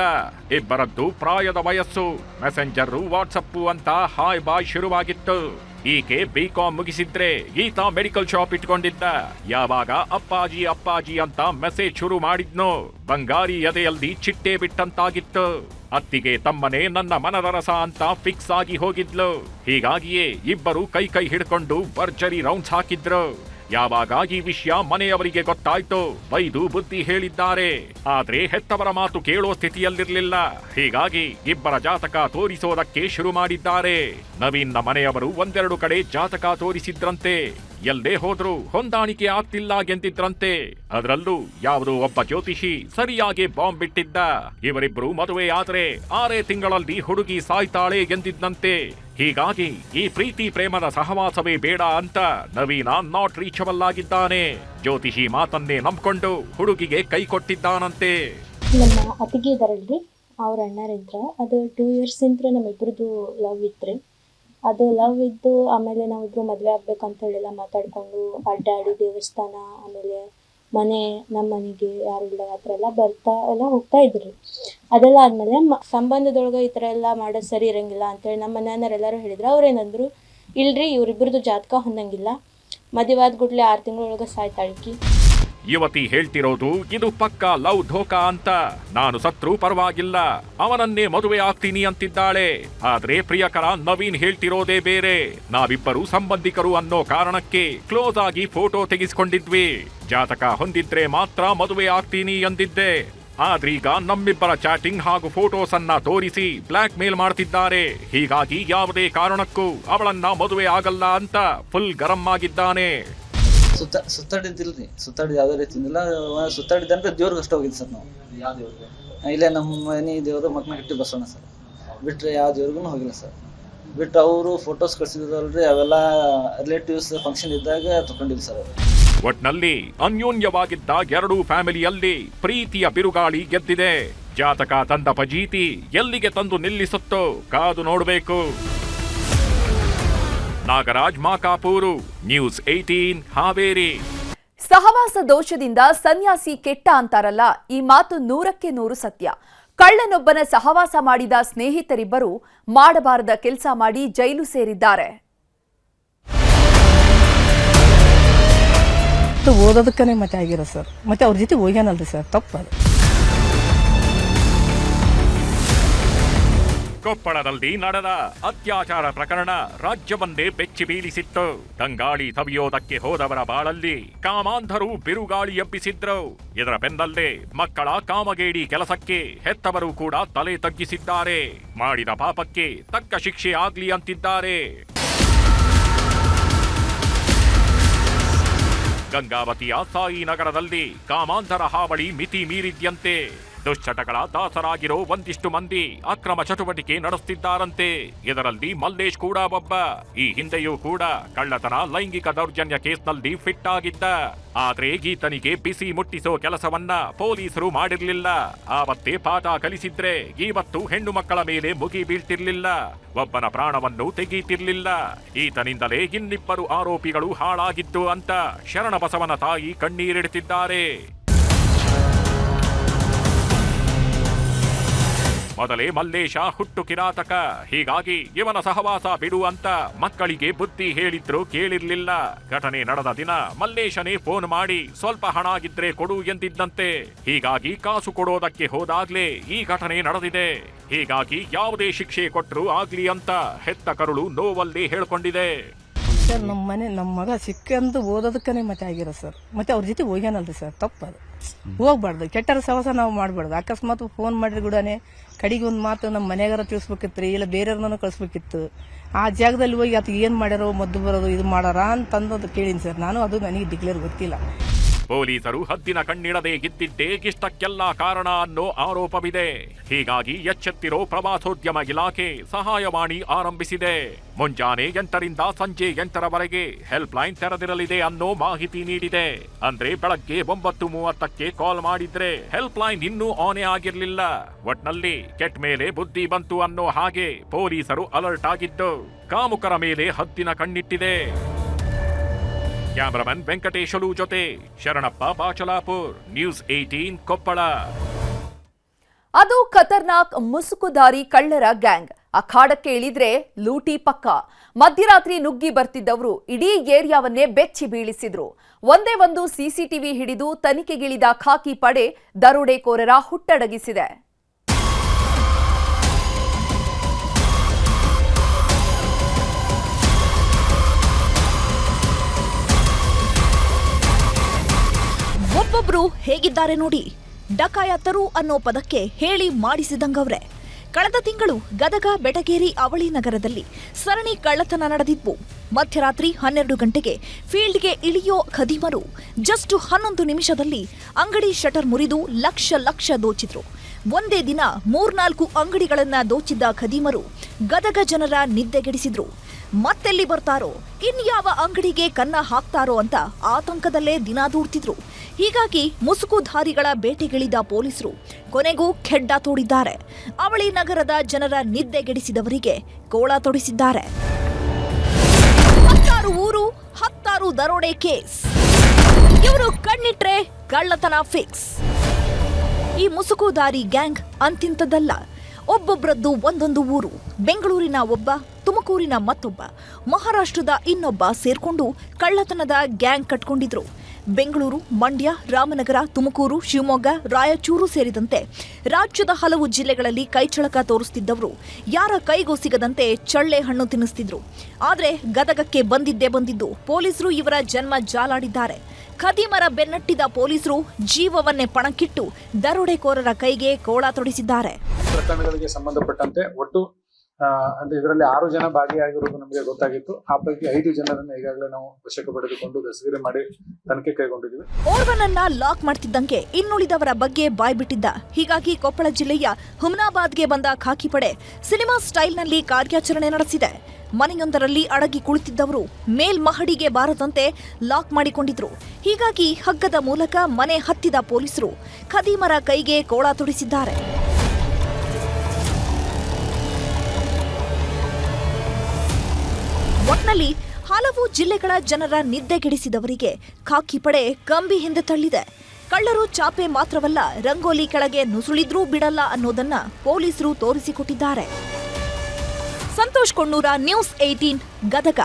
ಇಬ್ಬರದ್ದು ಪ್ರಾಯದ ವಯಸ್ಸು ಮೆಸೆಂಜರ್ ವಾಟ್ಸಪ್ಪು ಅಂತ ಹಾಯ್ ಬಾಯ್ ಶುರುವಾಗಿತ್ತು. ಈಕೆ ಬಿಕಾಂ ಮುಗಿಸಿದ್ರೆ ಈತ ಮೆಡಿಕಲ್ ಶಾಪ್ ಇಟ್ಕೊಂಡಿದ್ದ. ಯಾವಾಗ ಅಪ್ಪಾಜಿ ಅಪ್ಪಾಜಿ ಅಂತ ಮೆಸೇಜ್ ಶುರು ಮಾಡಿದ್ನೋ, ಬಂಗಾರಿ ಎದೆಯಲ್ಲಿ ಚಿಟ್ಟೆ ಬಿಟ್ಟಂತಾಗಿತ್ತು. ಅತ್ತಿಗೆ ತಮ್ಮನೆ ನನ್ನ ಮನದರಸ ಅಂತ ಫಿಕ್ಸ್ ಆಗಿ ಹೋಗಿದ್ಲು. ಹೀಗಾಗಿಯೇ ಇಬ್ಬರು ಕೈ ಕೈ ಹಿಡ್ಕೊಂಡು ಭರ್ಜರಿ ರೌಂಡ್ಸ್ ಹಾಕಿದ್ರು. ಯಾವಾಗ ಈ ವಿಷಯ ಮನೆಯವರಿಗೆ ಗೊತ್ತಾಯ್ತು? ಬೈದು ಬುದ್ಧಿ ಹೇಳಿದ್ದಾರೆ. ಆದ್ರೆ ಹೆತ್ತವರ ಮಾತು ಕೇಳೋ ಸ್ಥಿತಿಯಲ್ಲಿರ್ಲಿಲ್ಲ. ಹೀಗಾಗಿ ಇಬ್ಬರ ಜಾತಕ ತೋರಿಸೋದಕ್ಕೆ ಶುರು ಮಾಡಿದ್ದಾರೆ. ನವೀನ್ನ ಮನೆಯವರು ಒಂದೆರಡು ಕಡೆ ಜಾತಕ ತೋರಿಸಿದ್ರಂತೆ. ಎಲ್ಲೇ ಹೋದ್ರು ಹೊಂದಾಣಿಕೆ ಆಗ್ತಿಲ್ಲ ಎಂದಿದ್ರಂತೆ. ಅದರಲ್ಲೂ ಯಾವುದೋ ಒಬ್ಬ ಜ್ಯೋತಿಷಿ ಸರಿಯಾಗಿ ಬಾಂಬ್ ಬಿಟ್ಟಿದ್ದ ಇವರಿಬ್ರು ಮದುವೆ ಆದ್ರೆ ಆರೇ ತಿಂಗಳಲ್ಲಿ ಹುಡುಗಿ ಸಾಯ್ತಾಳೆ ಎಂದಿದ್ದಂತೆ ಹೀಗಾಗಿ ಈ ಪ್ರೀತಿ ಪ್ರೇಮದ ಸಹವಾಸವೇ ಬೇಡ ಅಂತ ನವೀನ ನಾಟ್ ರೀಚಬಲ್ ಆಗಿದ್ದಾನೆ. ಜ್ಯೋತಿಷಿ ಮಾತನ್ನೇ ನಂಬ್ಕೊಂಡು ಹುಡುಗಿಗೆ ಕೈ ಕೊಟ್ಟಿದ್ದಾನಂತೆ. ನಮ್ಮ ಅತ್ತಿಗೆ ಇದಾರಲ್ರಿ ಅವ್ರ ಅಣ್ಣರಿದ್ರ ಅದು ಟೂ ಇಯರ್ಸ್ ನಿಂತರೆ ನಮ್ಮ ಇಬ್ಬರದ್ದು ಲವ್ ಇತ್ರಿ. ಅದು ಲವ್ ಇದ್ದು ಆಮೇಲೆ ನಾವಿಬ್ರು ಮದುವೆ ಆಗ್ಬೇಕಂತ ಹೇಳೆಲ್ಲ, ಮಾತಾಡ್ಕೊಂಡು ಅಡ್ಡಾಡಿ ದೇವಸ್ಥಾನ, ಆಮೇಲೆ ಮನೆ ನಮ್ಮ ಮನೆಗೆ ಯಾರು ಇಲ್ಲ ಆ ಥರ ಎಲ್ಲ ಬರ್ತಾ, ಎಲ್ಲ ಹೋಗ್ತಾ ಇದ್ರು. ಅದೆಲ್ಲ ಆದಮೇಲೆ ಮ, ಸಂಬಂಧದೊಳಗೆ ಈ ಥರ ಎಲ್ಲ ಮಾಡೋದು ಸರಿ ಇರಂಗಿಲ್ಲ ಅಂತೇಳಿ ನಮ್ಮ ಮನೆಯವರೆಲ್ಲರೂ ಹೇಳಿದ್ರು. ಅವ್ರೇನಂದ್ರು ಇಲ್ರಿ ಇವ್ರಿಬ್ರದ್ದು ಜಾತಕ ಹೊಂದಂಗಿಲ್ಲ. ಮದುವೆ ಆದ ಕೂಡಲೇ ಆರು ತಿಂಗಳೊಳಗೆ ಸಾಯ್ತಾಳ್ಕಿ. ಯುವತಿ ಹೇಳ್ತಿರೋದು, ಇದು ಪಕ್ಕ ಲವ್ ಧೋಕ ಅಂತ. ನಾನು ಸತ್ರು ಪರವಾಗಿಲ್ಲ. ಅವನನ್ನೇ ಮದುವೆ ಆಗ್ತೀನಿ ಅಂತಿದ್ದಾಳೆ. ಆದ್ರೆ ಪ್ರಿಯಕರ, ನವೀನ್ ಹೇಳ್ತಿರೋದೇ ಬೇರೆ. ನಾವಿಬ್ಬರು ಸಂಬಂಧಿಕರು ಅನ್ನೋ ಕಾರಣಕ್ಕೆ ಕ್ಲೋಸ್ ಆಗಿ ಫೋಟೋ ತೆಗೆಸಿಕೊಂಡಿದ್ವಿ. ಜಾತಕ ಹೊಂದಿದ್ರೆ ಮಾತ್ರ ಮದುವೆ ಆಗ್ತೀನಿ ಎಂದಿದ್ದೆ ಆದ್ರೀಗ ನಮ್ಮಿಬ್ಬರ ಚಾಟಿಂಗ್ ಹಾಗೂ ಫೋಟೋಸ್ ಅನ್ನ ತೋರಿಸಿ ಬ್ಲಾಕ್ ಮೇಲ್ ಮಾಡ್ತಿದ್ದಾರೆ. ಹೀಗಾಗಿ ಯಾವುದೇ ಕಾರಣಕ್ಕೂ ಅವಳನ್ನ ಮದುವೆ ಆಗಲ್ಲ ಅಂತ ಫುಲ್ ಗರಂ ಆಗಿದ್ದಾನೆ. ಸುತ್ತ ಸುತ್ತಾಡಿದ್ದಿಲ್ರಿ. ಸುತ್ತಾಡಿದ ಯಾವುದೇ ಇಲ್ಲ. ಸುತ್ತಾಡಿದ್ದಂದ್ರೆ ದೇವ್ರಿಗೆ ಅಷ್ಟೇ ಹೋಗಿದ್ದು ಸರ್ ನಾವು. ಯಾವ ದೇವ್ರಿಗೆ? ಇಲ್ಲೇ ನಮ್ಮ ಮನೆ ದೇವರು ಹಿಟ್ಟಿ ಬಸವಣ್ಣ ಸರ್. ಬಿಟ್ಟರೆ ಯಾವ ದೇವ್ರಿಗೂ ಹೋಗಿಲ್ಲ ಸರ್. ಬಿಟ್ಟು ಅವರು ಫೋಟೋಸ್ ಕಳಿಸಿದ್ರಲ್ರಿ ಅವೆಲ್ಲ ರಿಲೇಟಿವ್ಸ್ ಫಂಕ್ಷನ್ ಇದ್ದಾಗ ತಗೊಂಡಿಲ್ಲ ಸರ್ ಅವರು. ಒಟ್ನಲ್ಲಿ ಅನ್ಯೋನ್ಯವಾಗಿದ್ದ ಎರಡೂ ಫ್ಯಾಮಿಲಿಯಲ್ಲಿ ಪ್ರೀತಿಯ ಬಿರುಗಾಳಿ ಗೆದ್ದಿದೆ. ಜಾತಕ ತಂದ ಪಜೀತಿ ಎಲ್ಲಿಗೆ ತಂದು ನಿಲ್ಲಿಸುತ್ತೋ ಕಾದು ನೋಡಬೇಕು. Nagaraj Makapur news eighteen Haveri. ಸಹವಾಸ ದೋಷದಿಂದ ಸನ್ಯಾಸಿ ಕೆಟ್ಟ ಅಂತಾರಲ್ಲ ಈ ಮಾತು ನೂರಕ್ಕೆ ನೂರು ಸತ್ಯ. ಕಳ್ಳನೊಬ್ಬನ ಸಹವಾಸ ಮಾಡಿದ ಸ್ನೇಹಿತರಿಬ್ಬರು ಮಾಡಬಾರದ ಕೆಲಸ ಮಾಡಿ ಜೈಲು ಸೇರಿದ್ದಾರೆ. ಓದೋದಕ್ಕನೇ ಮತ್ತೆ ಆಗಿರೋ ಸರ್. ಮತ್ತೆ ಅವ್ರ ಜೊತೆ ಹೋಗ್ಯಾನಲ್ರಿ ಸರ್ ತಪ್ಪದು ಕೊಪ್ಪಳದಲ್ಲಿ ನಡೆದ ಅತ್ಯಾಚಾರ ಪ್ರಕರಣ ರಾಜ್ಯವನ್ನೇ ಬೆಚ್ಚಿ ಬೀಳಿಸಿತ್ತು ತಂಗಾಳಿ ತವಿಯೋದಕ್ಕೆ ಹೋದವರ ಬಾಳಲ್ಲಿ ಕಾಮಾಂಧರು ಬಿರುಗಾಳಿ ಎಬ್ಬಿಸಿದ್ರು. ಇದರ ಬೆನ್ನಲ್ಲೇ ಮಕ್ಕಳ ಕಾಮಗೇಡಿ ಕೆಲಸಕ್ಕೆ ಹೆತ್ತವರು ಕೂಡ ತಲೆ ತಗ್ಗಿಸಿದ್ದಾರೆ. ಮಾಡಿದ ಪಾಪಕ್ಕೆ ತಕ್ಕ ಶಿಕ್ಷೆ ಆಗ್ಲಿ ಅಂತಿದ್ದಾರೆ. ಗಂಗಾವತಿಯ ಸಾಯಿ ನಗರದಲ್ಲಿ ಕಾಮಾಂಧರ ಹಾವಳಿ ಮಿತಿ ಮೀರಿದ್ಯಂತೆ. ದುಶ್ಚಟಗಳ ದಾಸರಾಗಿರೋ ಒಂದಿಷ್ಟು ಮಂದಿ ಅಕ್ರಮ ಚಟುವಟಿಕೆ ನಡೆಸುತ್ತಿದ್ದಾರಂತೆ ಇದರಲ್ಲಿ ಮಲ್ಲೇಶ್ ಕೂಡ ಒಬ್ಬ, ಈ ಹಿಂದೆಯೂ ಕೂಡ ಕಳ್ಳತನ ಲೈಂಗಿಕ ದೌರ್ಜನ್ಯ ಕೇಸ್ನಲ್ಲಿ ಫಿಟ್ ಆಗಿದ್ದ. ಆದ್ರೆ ಈತನಿಗೆ ಬಿಸಿ ಮುಟ್ಟಿಸೋ ಕೆಲಸವನ್ನ ಪೊಲೀಸರು ಮಾಡಿರ್ಲಿಲ್ಲ. ಆವತ್ತೇ ಪಾಠ ಕಲಿಸಿದ್ರೆ ಈವತ್ತು ಹೆಣ್ಣು ಮಕ್ಕಳ ಮೇಲೆ ಮುಗಿ ಬೀಳ್ತಿರ್ಲಿಲ್ಲ. ಒಬ್ಬನ ಪ್ರಾಣವನ್ನು ತೆಗೀತಿರ್ಲಿಲ್ಲ. ಈತನಿಂದಲೇ ಇನ್ನಿಬ್ಬರು ಆರೋಪಿಗಳು ಹಾಳಾಗಿದ್ದು ಅಂತ ಶರಣಬಸವನ ತಾಯಿ ಕಣ್ಣೀರಿಡುತ್ತಿದ್ದಾರೆ ಮೊದಲೇ ಮಲ್ಲೇಶ ಹುಟ್ಟು ಕಿರಾತಕ. ಹೀಗಾಗಿ ಇವನ ಸಹವಾಸ ಬಿಡು ಅಂತ ಮಕ್ಕಳಿಗೆ ಬುದ್ಧಿ ಹೇಳಿದ್ರು ಕೇಳಿರ್ಲಿಲ್ಲ. ಘಟನೆ ನಡೆದ ದಿನ ಮಲ್ಲೇಶನೇ ಫೋನ್ ಮಾಡಿ, ಸ್ವಲ್ಪ ಹಣ ಆಗಿದ್ರೆ ಕೊಡು ಎಂದಿದ್ದಂತೆ. ಹೀಗಾಗಿ ಕಾಸು ಕೊಡೋದಕ್ಕೆ ಹೋದಾಗ್ಲೇ ಈ ಘಟನೆ ನಡೆದಿದೆ. ಹೀಗಾಗಿ ಯಾವುದೇ ಶಿಕ್ಷೆ ಕೊಟ್ಟರು ಆಗ್ಲಿ ಅಂತ ಹೆತ್ತ ಕರುಳು ನೋವಲ್ಲಿ ಹೇಳ್ಕೊಂಡಿದೆ. ಸರ್ ನಮ್ಮ ಮನೆ ನಮ್ಮ ಮಗ ಸಿಕ್ಕಂದು ಓದೋದಕ್ಕೆ ಮತ್ತೆ ಆಗಿರೋ ಸರ್. ಮತ್ತೆ ಅವ್ರ ಜೊತೆ ಹೋಗ್ಯಾನಲ್ರಿ ಸರ್, ತಪ್ಪದು. ಹೋಗ್ಬಾರ್ದು. ಕೆಟ್ಟರ ಸಹವಾಸ ನಾವು ಮಾಡಬಾರ್ದು. ಅಕಸ್ಮಾತ್ ಫೋನ್ ಮಾಡಿದ್ರೆ ಕೂಡನೆ ಕಡೆಗೆ ಒಂದು ಮಾತು ನಮ್ಮ ಮನೆಯಾಗಾರ ತಿಳಿಸ್ಬೇಕಿತ್ತು ರೀ ಇಲ್ಲ ಬೇರೆಯವ್ರನ್ನ ಕಳಿಸ್ಬೇಕಿತ್ತು. ಆ ಜಾಗದಲ್ಲಿ ಹೋಗಿ ಅದು ಏನು ಮಾಡ್ಯಾರೋ, ಮದ್ದು ಬರೋದು, ಇದು ಮಾಡಾರ ಅಂತಂದು ಕೇಳೀನಿ ಸರ್. ನಾನು ಅದು ನನಗೆ ಡಿಕ್ಲೇರ್ ಗೊತ್ತಿಲ್ಲ. ಪೊಲೀಸರು ಹದ್ದಿನ ಕಣ್ಣಿಡದೆ ಗಿದ್ದಿದ್ದೇ ಇಷ್ಟಕ್ಕೆಲ್ಲ ಕಾರಣ ಅನ್ನೋ ಆರೋಪವಿದೆ. ಹೀಗಾಗಿ ಎಚ್ಚೆತ್ತಿರೋ ಪ್ರವಾಸೋದ್ಯಮ ಇಲಾಖೆ ಸಹಾಯವಾಣಿ ಆರಂಭಿಸಿದೆ. ಮುಂಜಾನೆ ಎಂಟರಿಂದ ಸಂಜೆ ಎಂಟರವರೆಗೆ ಹೆಲ್ಪ್ ಲೈನ್ ತೆರೆದಿರಲಿದೆ ಅನ್ನೋ ಮಾಹಿತಿ ನೀಡಿದೆ. ಅಂದ್ರೆ ಬೆಳಗ್ಗೆ ಒಂಬತ್ತು ಮೂವತ್ತಕ್ಕೆ ಕಾಲ್ ಮಾಡಿದ್ರೆ ಹೆಲ್ಪ್ ಲೈನ್ ಇನ್ನೂ ಆನೆ ಆಗಿರಲಿಲ್ಲ. ಒಟ್ನಲ್ಲಿ ಕೆಟ್ ಮೇಲೆ ಬುದ್ಧಿ ಬಂತು ಅನ್ನೋ ಹಾಗೆ ಪೊಲೀಸರು ಅಲರ್ಟ್ ಆಗಿದ್ದು, ಕಾಮುಕರ ಮೇಲೆ ಹದ್ದಿನ ಕಣ್ಣಿಟ್ಟಿದೆ. ಕ್ಯಾಮರಾಮನ್ ವೆಂಕಟೇಶಲು ಜೊತೆ ಶರಣಪ್ಪ ಬಾಚಲಾಪುರ್ ನ್ಯೂಸ್ ಏಟೀನ್ ಕೊಪ್ಪಳ. ಅದು ಖತರ್ನಾಕ್ ಮುಸುಕುದಾರಿ ಕಳ್ಳರ ಗ್ಯಾಂಗ್. ಅಖಾಡಕ್ಕೆ ಇಳಿದ್ರೆ ಲೂಟಿ ಪಕ್ಕ. ಮಧ್ಯರಾತ್ರಿ ನುಗ್ಗಿ ಬರ್ತಿದ್ದವರು ಇಡೀ ಏರಿಯಾವನ್ನೇ ಬೆಚ್ಚಿ ಬೀಳಿಸಿದ್ರು. ಒಂದೇ ಒಂದು ಸಿಸಿಟಿವಿ ಹಿಡಿದು ತನಿಖೆಗಿಳಿದ ಖಾಕಿ ಪಡೆ ದರೋಡೆಕೋರರ ಹುಟ್ಟಡಗಿಸಿದೆ. ಒಬ್ಬೊಬ್ರು ಹೇಗಿದ್ದಾರೆ ನೋಡಿ? ಡಕಾಯತರು ಅನ್ನೋ ಪದಕ್ಕೆ ಹೇಳಿ ಮಾಡಿಸಿದಂಗವ್ರೆ. ಕಳೆದ ತಿಂಗಳು ಗದಗ, ಬೆಟಗೇರಿ, ಅವಳಿ ನಗರದಲ್ಲಿ ಸರಣಿ ಕಳ್ಳತನ ನಡೆದಿದ್ವು ಮಧ್ಯರಾತ್ರಿ ಹನ್ನೆರಡು ಗಂಟೆಗೆ ಫೀಲ್ಡ್ಗೆ ಇಳಿಯೋ ಖದೀಮರು ಜಸ್ಟ್ ಹನ್ನೊಂದು ನಿಮಿಷದಲ್ಲಿ ಅಂಗಡಿ ಶಟರ್ ಮುರಿದು ಲಕ್ಷ ಲಕ್ಷ ದೋಚಿದ್ರು. ಒಂದೇ ದಿನ ಮೂರ್ನಾಲ್ಕು ಅಂಗಡಿಗಳನ್ನ ದೋಚಿದ್ದ ಖದೀಮರು ಗದಗ ಜನರ ನಿದ್ದೆಗೆಡಿಸಿದ್ರು. ಮತ್ತೆಲ್ಲಿ ಬರ್ತಾರೋ? ಇನ್ಯಾವ ಅಂಗಡಿಗೆ ಕನ್ನ ಹಾಕ್ತಾರೋ ಅಂತ ಆತಂಕದಲ್ಲೇ ದಿನ ದೂಡ್ತಿದ್ರು. ಹೀಗಾಗಿ ಮುಸುಕುಧಾರಿಗಳ ಬೇಟೆಗಿಳಿದ ಪೊಲೀಸರು ಕೊನೆಗೂ ಖೆಡ್ಡ ತೋಡಿದ್ದಾರೆ. ಅವಳಿ ನಗರದ ಜನರ ನಿದ್ದೆಗೆಡಿಸಿದವರಿಗೆ ಗೋಳ ತೊಡಿಸಿದ್ದಾರೆ. ಹತ್ತಾರು ಊರು, ಹತ್ತಾರು ದರೋಡೆ ಕೇಸ್. ಇವರು ಕಣ್ಣಿಟ್ರೆ ಕಳ್ಳತನ ಫಿಕ್ಸ್. ಈ ಮುಸುಕುದಾರಿ ಗ್ಯಾಂಗ್ ಅಂತಿಂತದಲ್ಲ ಒಬ್ಬೊಬ್ಬರದ್ದು ಒಂದೊಂದು ಊರು. ಬೆಂಗಳೂರಿನ ಒಬ್ಬ ತುಮಕೂರಿನ ಮತ್ತೊಬ್ಬ, ಮಹಾರಾಷ್ಟ್ರದ ಇನ್ನೊಬ್ಬ ಸೇರ್ಕೊಂಡು ಕಳ್ಳತನದ ಗ್ಯಾಂಗ್ ಕಟ್ಕೊಂಡಿದ್ರು. ಬೆಂಗಳೂರು, ಮಂಡ್ಯ, ರಾಮನಗರ, ತುಮಕೂರು, ಶಿವಮೊಗ್ಗ, ರಾಯಚೂರು ಸೇರಿದಂತೆ ರಾಜ್ಯದ ಹಲವು ಜಿಲ್ಲೆಗಳಲ್ಲಿ ಕೈಚಳಕ ತೋರಿಸುತ್ತಿದ್ದವರು ಯಾರ ಕೈಗೂ ಸಿಗದಂತೆ ಚಳ್ಳೆ ಹಣ್ಣು ತಿನ್ನಿಸ್ತಿದ್ರು. ಆದರೆ ಗದಗಕ್ಕೆ ಬಂದಿದ್ದೇ ಬಂದಿದ್ದು ಪೊಲೀಸರು ಇವರ ಜನ್ಮ ಜಾಲಾಡಿದ್ದಾರೆ. ಖದೀಮರ ಬೆನ್ನಟ್ಟಿದ ಪೊಲೀಸರು ಜೀವವನ್ನೇ ಪಣಕ್ಕಿಟ್ಟು ದರೋಡೆಕೋರರ ಕೈಗೆ ಕೋಳ ತೊಡಿಸಿದ್ದಾರೆ. ಪ್ರಕರಣಗಳಿಗೆ ಸಂಬಂಧಪಟ್ಟಂತೆ ಒಟ್ಟು ಅಂದ್ರೆ ಇದರಲ್ಲಿ ಆರು ಜನ ಭಾಗಿಯಾಗಿರುವುದು ನಮಗೆ ಗೊತ್ತಾಗಿತ್ತು. ಆ ಪೈಕಿ ಐದು ಜನರನ್ನು ಈಗಾಗಲೇ ನಾವು ವಶಕ್ಕೆ ಪಡೆದುಕೊಂಡು ದಸಗಿರಿ ಮಾಡಿ ತನಿಖೆ ಕೈಗೊಂಡಿದ್ದೀವಿ. ಓರ್ವನನ್ನ ಲಾಕ್ ಮಾಡ್ತಿದ್ದಂಗೆ ಇನ್ನುಳಿದವರ ಬಗ್ಗೆ ಬಾಯ್ಬಿಟ್ಟಿದ್ದ ಹೀಗಾಗಿ ಕೊಪ್ಪಳ ಜಿಲ್ಲೆಯ ಹುಮನಾಬಾದ್ಗೆ ಬಂದ ಖಾಕಿ ಪಡೆ ಸಿನಿಮಾ ಸ್ಟೈಲ್ನಲ್ಲಿ ಕಾರ್ಯಾಚರಣೆ ನಡೆಸಿದೆ. ಮನೆಯೊಂದರಲ್ಲಿ ಅಡಗಿ ಕುಳಿತಿದ್ದವರು ಮೇಲ್ಮಹಡಿಗೆ ಬಾರದಂತೆ ಲಾಕ್ ಮಾಡಿಕೊಂಡಿದ್ರು. ಹೀಗಾಗಿ ಹಗ್ಗದ ಮೂಲಕ ಮನೆ ಹತ್ತಿದ ಪೊಲೀಸರು ಖದೀಮರ ಕೈಗೆ ಕೋಳ ತೊಡಿಸಿದ್ದಾರೆ. ಒಟ್ನಲ್ಲಿ ಹಲವು ಜಿಲ್ಲೆಗಳ ಜನರ ನಿದ್ದೆಗೆಡಿಸಿದವರಿಗೆ ಖಾಕಿ ಪಡೆ ಕಂಬಿ ಹಿಂದೆ ತಳ್ಳಿದೆ. ಕಳ್ಳರು ಚಾಪೆ ಮಾತ್ರವಲ್ಲ, ರಂಗೋಲಿ ಕೆಳಗೆ ನುಸುಳಿದ್ರೂ ಬಿಡಲ್ಲ ಅನ್ನೋದನ್ನ ಪೊಲೀಸರು ತೋರಿಸಿಕೊಟ್ಟಿದ್ದಾರೆ. Santosh Konnur news eighteen Gadag.